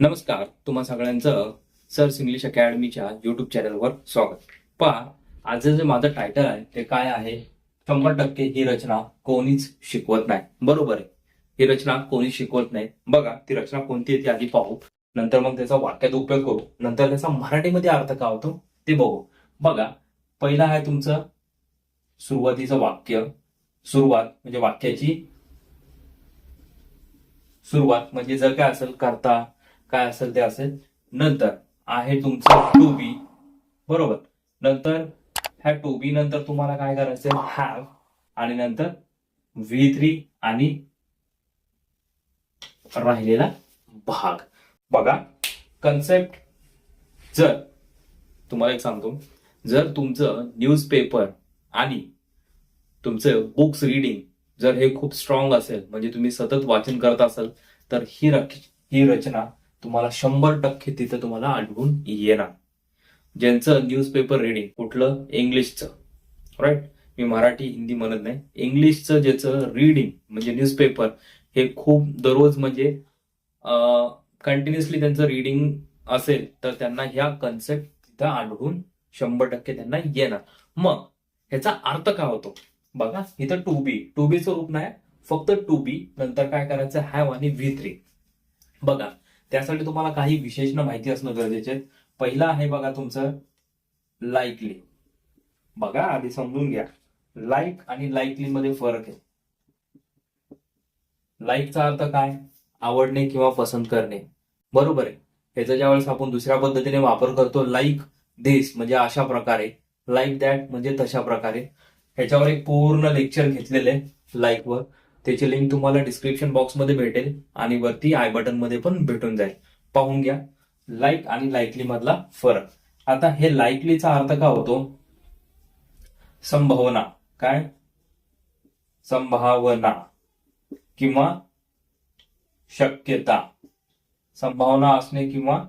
नमस्कार तुम्हा सगळ्यांचं सर्स इंग्लिश अकॅडमीच्या युट्यूब चॅनलवर स्वागत. पहा आज जे माझं टायटल आहे ते काय आहे? शंभर टक्के ही रचना कोणीच शिकवत नाही. बरोबर आहे. ही रचना कोणीच शिकवत नाही. बघा ती रचना कोणती आहे ती आधी पाहू. नंतर मग त्याचा वाक्यात उपयोग करू. नंतर त्याचा मराठीमध्ये अर्थ काय होतो ते बघू. बघा पहिला आहे तुमचं सुरुवातीचं वाक्य. सुरुवात म्हणजे वाक्याची सुरुवात म्हणजे जर काय असेल करता. काय असेल ते असेल. नंतर आहे तुमचं टू बी. बरोबर. नंतर ह्या टू बी नंतर तुम्हाला काय करायचं हॅव आणि नंतर व्ही थ्री आणि राहिलेला भाग. बघा कन्सेप्ट जर तुम्हाला एक सांगतो. जर तुमचं न्यूजपेपर आणि तुमचं बुक्स रिडिंग जर हे खूप स्ट्रॉंग असेल म्हणजे तुम्ही सतत वाचन करत असाल तर ही रच ही रचना तुम्हाला शंभर टक्के तिथं तुम्हाला आढळून येणार. ज्यांचं न्यूजपेपर रिडिंग कुठलं? इंग्लिशचं राईट मी मराठी हिंदी म्हणत नाही. इंग्लिशचं ज्याचं रिडिंग म्हणजे न्यूजपेपर हे खूप दररोज म्हणजे कंटिन्युअसली त्यांचं रिडिंग असेल तर त्यांना ह्या कन्सेप्ट तिथं आढळून शंभर टक्के त्यांना येणार. मग ह्याचा अर्थ काय होतो? बघा इथं टू बी टू बीचं रूप नाही फक्त टू बी नंतर काय करायचं? हॅव आणि व्ही थ्री बघा त्यासाठी तुम्हाला काही विशेष माहिती असणं गरजेचे आहे. पहिला आहे बघा तुमचं लाईकली बघा आधी समजून घ्या. लाईक आणि लाईकली मध्ये फरक आहे. लाईकचा अर्थ काय? आवडणे किंवा पसंत करणे. बरोबर आहे. ह्याचा ज्यावेळेस आपण दुसऱ्या पद्धतीने वापर करतो लाईक दिस म्हणजे अशा प्रकारे लाईक दॅट म्हणजे तशा प्रकारे ह्याच्यावर एक पूर्ण लेक्चर घेतलेलं आहे त्याची लिंक तुम्हाला डिस्क्रिप्शन बॉक्समध्ये भेटेल आणि वरती आय बटनमध्ये पण भेटून जाईल. पाहून घ्या. लाईक आणि लाईकली मधला फरक. आता हे लाईकलीचा अर्थ का होतो? संभावना. काय? संभावना किंवा शक्यता. संभावना असणे किंवा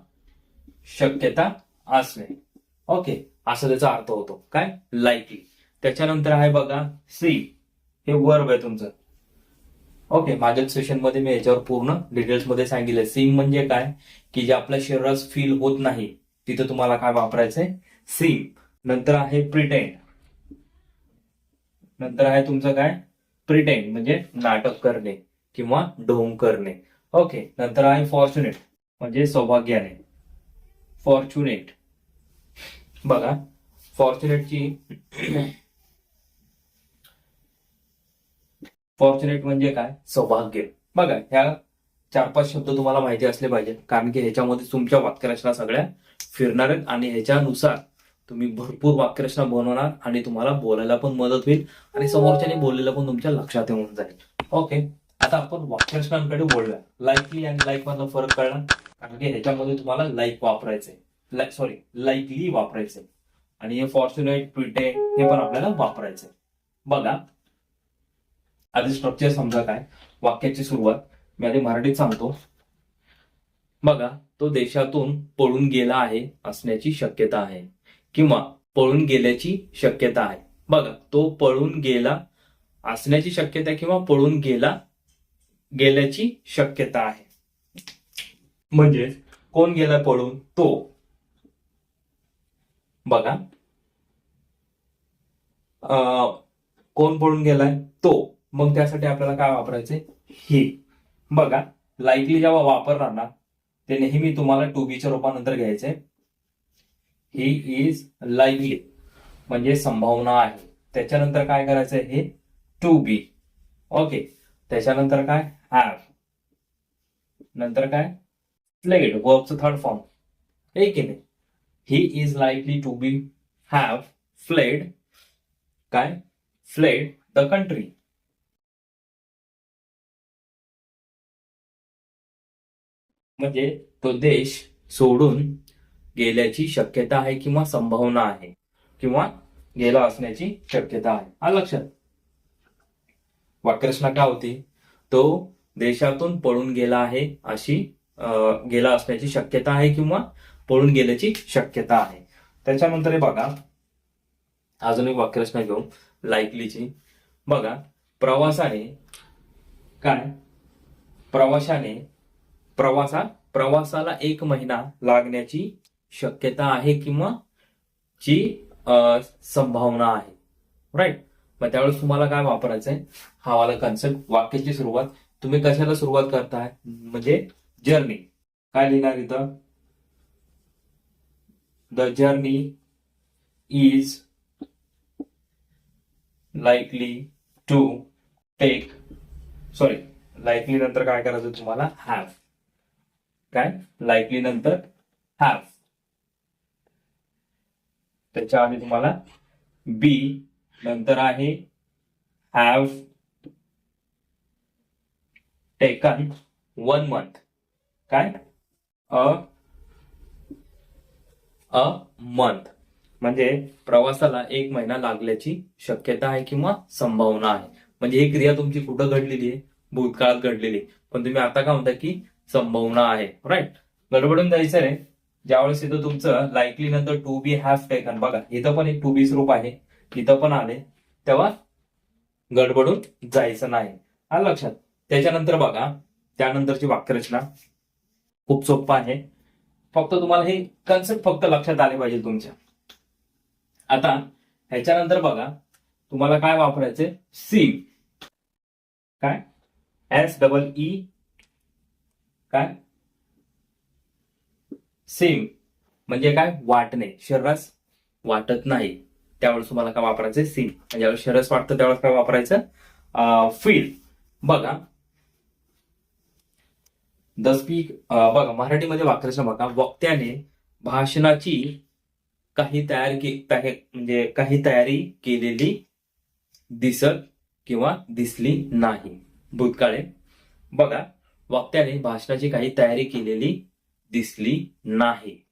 शक्यता असणे. ओके. असं त्याचा अर्थ होतो. काय? लाईकली त्याच्यानंतर आहे बघा सी हे वर्ब आहे तुमचं. ओके मागील सेशनमध्ये मी याच्यावर पूर्ण डिटेल्समध्ये सांगितलंय सिम म्हणजे काय? की जे आपल्या शरीरात फील होत नाही तिथं तुम्हाला काय वापरायचंय? सिम नंतर आहे प्रिटेंड नंतर आहे तुमचं काय? प्रिटेंड म्हणजे नाटक करणे किंवा ढोंग करणे. ओके नंतर आहे फॉर्च्युनेट म्हणजे सौभाग्याने. फॉर्च्युनेट बघा. फॉर्च्युनेटची फॉर्च्युनेट म्हणजे काय? सौभाग्य. बघा ह्या चार पाच शब्द तुम्हाला माहिती असले पाहिजे कारण की ह्याच्यामध्ये तुमच्या वाक्यरचना सगळ्या फिरणार आहेत आणि ह्याच्यानुसार तुम्ही भरपूर वाक्यरचना बनवणार आणि तुम्हाला बोलायला पण मदत होईल आणि समोरच्याने बोललेलं पण तुमच्या लक्षात येऊन जाईल. ओके आता आपण वाक्यरचनांकडे बोलूया लाईकली आणि लाईक मधला फरक कळला कारण की ह्याच्यामध्ये तुम्हाला लाईक वापरायचंय. सॉरी लाईकली वापरायचंय. आणि हे फॉर्च्युनेट ट्विटे हे पण आपल्याला वापरायचंय. बघा आधी स्ट्रक्चर समजा काय? वाक्याची सुरुवात मी आधी मराठीत सांगतो. बघा तो देशातून पळून गेला आहे असण्याची शक्यता आहे. किंवा पळून गेल्याची शक्यता आहे. बघा तो पळून गेला असण्याची शक्यता किंवा पळून गेला गेल्याची शक्यता आहे. म्हणजे कोण गेला पळून? तो. बघा. अं, कोण पळून गेलाय? तो. मग त्यासाठी आपल्याला काय वापरायचंय? ही. बघा लाईकली जेव्हा वापरणार ना ते नेहमी तुम्हाला टू बीच्या रूपानंतर घ्यायचंय. ही इज लाईकली म्हणजे संभावना आहे. त्याच्यानंतर काय करायचंय? हे टू बी ओके त्याच्यानंतर काय? हॅव नंतर काय? फ्लेड वर्बचं थर्ड फॉर्म हे की नाही? He is likely to be have fled काय? फ्लेड द कंट्री म्हणजे तो देश सोडून गेल्याची शक्यता आहे किंवा संभावना आहे किंवा गेला असण्याची शक्यता आहे. हा लक्षात वाक्यरचना काय होती? तो देशातून पळून गेला आहे अशी गेला असण्याची शक्यता आहे किंवा पळून गेल्याची शक्यता आहे. त्याच्यानंतर हे बघा. अजून एक वाक्यरचना घेऊ. लाईकलीची बघा. प्रवासाने काय? प्रवाशाने प्रवासा प्रवासाला एक महिना लागण्याची शक्यता आहे किंवा जी संभावना आहे. राईट मग त्यावेळेस तुम्हाला काय वापरायचं आहे हा वाला कन्सेप्ट वाक्याची सुरुवात. तुम्ही कशाला सुरुवात करताय? म्हणजे जर्नी काय लिहिणार इथं? The journey is likely to take sorry likely नंतर काय करायचं तुम्हाला? हॅव काय? लाईकली नंतर हॅव त्याच्या आधी तुम्हाला बी नंतर आहे हॅव टेकन वन मंथ काय? अ अ मंथ म्हणजे प्रवासाला एक महिना लागल्याची शक्यता आहे किंवा संभावना आहे. म्हणजे ही क्रिया तुमची कुठं घडलेली आहे? भूतकाळात घडलेली आहे. पण तुम्ही आता काय म्हणता की संभावना आहे. राईट गडबडून जायचं रे. ज्यावेळेस इथं तुमचं लाईकली नंतर टू बी हॅफ टेकन बघा इथं पण एक टू बी रूप आहे. इथं पण आले. तेव्हा गडबडून जायचं नाही. आलं लक्षात. त्याच्यानंतर बघा त्यानंतरची वाक्यरचना खूप सोप्पा आहे. फक्त तुम्हाला हे कन्सेप्ट फक्त लक्षात आले पाहिजे तुमच्या. आता ह्याच्यानंतर बघा तुम्हाला काय वापरायचे सी काय? एस डबल ई काय? सेम म्हणजे काय? वाटणे. शरीरास वाटत नाही. त्यावेळेस तुम्हाला काय वापरायचं सीम ज्यावेळेस शरीरास वाटतं त्यावेळेस काय वापरायचं? फील बघा. द स्पीक बघा मराठीमध्ये वाक्यरचना बघा. वक्त्याने भाषणाची काही तयार के तयार- म्हणजे काही तयारी केलेली दिसत किंवा दिसली नाही. भूतकाळे. बघा. वक्त्याने भाषणाची काही तयारी केलेली दिसली नाही.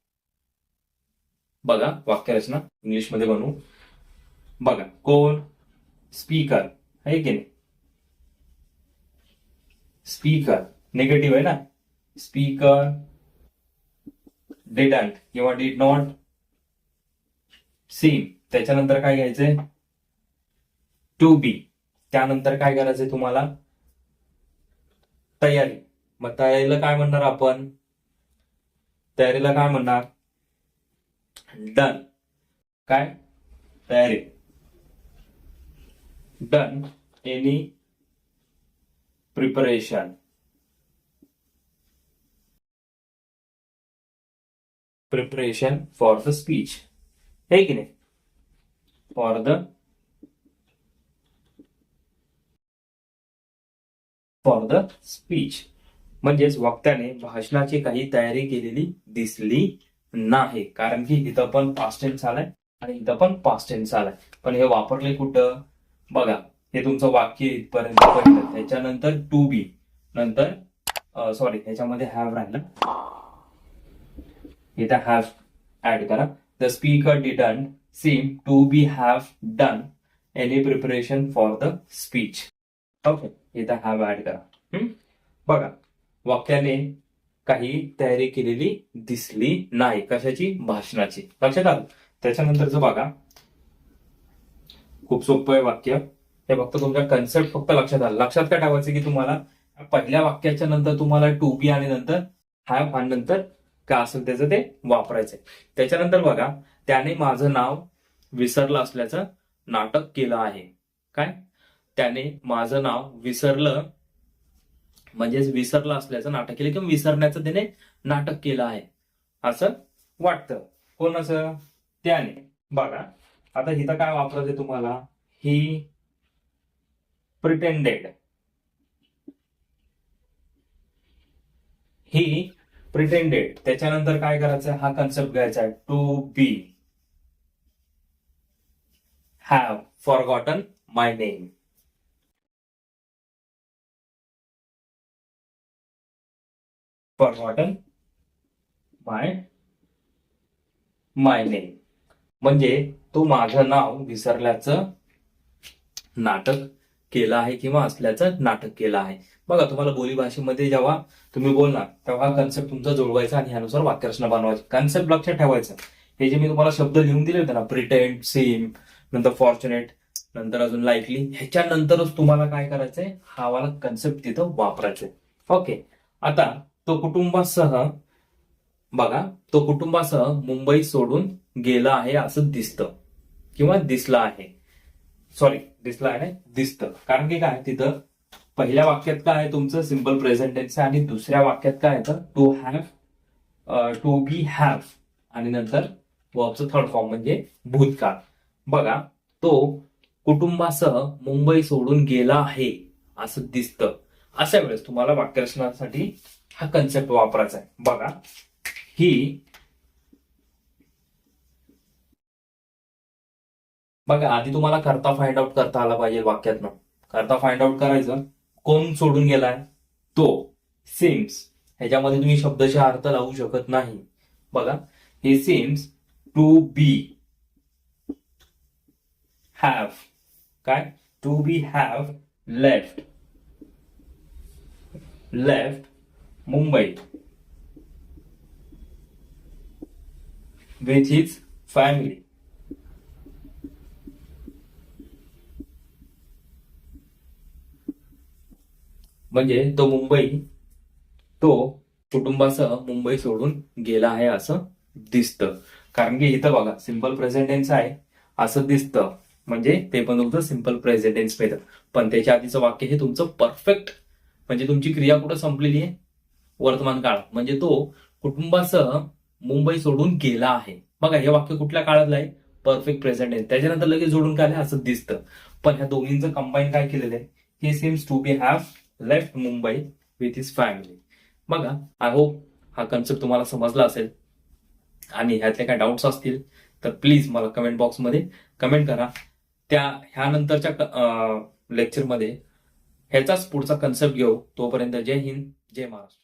बघा वाक्यरचना इंग्लिशमध्ये बनवू. बघा कोण? स्पीकर. आहे की नाही? स्पीकर. निगेटिव्ह आहे ना? स्पीकर. डिडंट किंवा डिड नॉट सीम त्याच्यानंतर काय घ्यायचंय? टू बी त्यानंतर काय करायचंय तुम्हाला? तयारी. मग तयारीला काय म्हणणार आपण? तयारीला काय म्हणणार? डन काय? तयारी. Done any preparation preparation for the speech है की नाही? For the for the speech म्हणजेच वक्त्याने भाषणाची काही तयारी केलेली दिसली नाही. कारण की इथं पण पास्ट टेन्स आलाय आणि इथं पण पास्ट टेन्स आलाय. पण हे वापरले कुठं? बघा हे तुमचं वाक्य इथपर्यंत पहिलं त्याच्यानंतर टू बी नंतर सॉरी ह्याच्यामध्ये हॅव राहिलं. इथं हॅव ऍड करा. The speaker didn't seem to be have done any preparation for the speech okay इथं हॅव ऍड करा? बघा वाक्याने काही तयारी केलेली दिसली नाही कशाची? भाषणाची. लक्षात आलं? त्याच्यानंतरचं बघा. खूप सोपं आहे वाक्य. हे फक्त तुमच्या कन्सेप्ट फक्त लक्षात आलं. लक्षात काय ठेवायचं की तुम्हाला पहिल्या वाक्याच्या नंतर तुम्हाला टू बी आणि नंतर हॅव आणि नंतर काय असेल त्याचं ते वापरायचंय. त्याच्यानंतर बघा त्याने माझं नाव विसरलं असल्याचं नाटक केलं आहे. काय? त्याने माझं नाव विसरलं. म्हणजेच विसरलं असल्याचं नाटक केलं किंवा विसरण्याचं त्याने नाटक केलं आहे. असं वाटतं. हो कोण असं त्याने. बघा आता हिथं काय वापरते तुम्हाला? ही प्रिटेंडेड ही प्रिटेंडेड त्याच्यानंतर काय करायचं? हा कन्सेप्ट घ्यायचा आहे. To be have forgotten my name forgotten my my name म्हणजे तो माझं नाव विसरल्याचं नाटक केलं आहे किंवा असल्याचं नाटक केलं आहे. बघा तुम्हाला बोलीभाषेमध्ये जेव्हा तुम्ही बोलणार तेव्हा कन्सेप्ट तुमचा जुळवायचा आणि ह्यानुसार वाक्यरचना बनवायची. कन्सेप्ट लक्षात ठेवायचं. हे जे मी तुम्हाला शब्द लिहून दिले होते ना प्रिटेंट सेम नंतर फॉर्च्युनेट नंतर अजून लाईकली ह्याच्यानंतरच तुम्हाला काय करायचंय? हा वाला कन्सेप्ट तिथं वापरायचंय. ओके आता तो कुटुंबासह बघा तो कुटुंबासह मुंबई सोडून गेला आहे असं दिसतं. किंवा दिसला आहे. सॉरी दिसला आहे दिसतं. कारण की काय तिथं पहिल्या वाक्यात काय आहे तुमचं? सिंपल प्रेझेंटेन्स आणि दुसऱ्या वाक्यात काय तर? To have to be have आणि नंतर वर्बचं थर्ड फॉर्म म्हणजे भूतकाळ. बघा तो कुटुंबासह मुंबई सोडून गेला आहे असं दिसतं. अशा वेळेस तुम्हाला वाक्यरचनासाठी हा कन्सेप्ट वापरायचा आहे. बघा. ही बघा आधी तुम्हाला करता फाइंड आउट करता आला पाहिजे वाक्यातनं. करता फाइंड आउट करायचं. कोण सोडून गेलाय? तो. सिम्स ह्याच्यामध्ये तुम्ही शब्दशा अर्थ लावू शकत नाही. बघा. हे सिम्स टू बी हॅव काय? To be have left left Mumbai with his family. म्हणजे तो मुंबई तो कुटुंबासह मुंबई सोडून गेला आहे असं दिसतं. कारण की इथं बघा सिंपल प्रेझेंटेन्स आहे असं दिसतं. म्हणजे ते पण तुमचं सिंपल प्रेझेंटेन्स मिळतं पण त्याच्या आधीचं वाक्य हे तुमचं परफेक्ट म्हणजे तुमची क्रिया कुठं संपलेली आहे? वर्तमान काळ. म्हणजे तो कुटुंबासह मुंबई सोडून गेला आहे. बघा हे वाक्य कुठल्या काळातलं आहे? परफेक्ट प्रेझेंट आहे. त्याच्यानंतर लगेच जोडून काय असं दिसतं. पण ह्या दोन्हींचं कंबाईन काय केलेलं आहे? हे seems to be have left Mumbai with his family बघा आय होप हा कन्सेप्ट तुम्हाला समजला असेल आणि ह्यातले काय डाऊट्स असतील तर प्लीज मला कमेंट बॉक्समध्ये कमेंट करा. त्या ह्यानंतरच्या लेक्चरमध्ये ह्याचाच पुढचा कन्सेप्ट घेऊ तोपर्यंत जय हिंद जय महाराष्ट्र.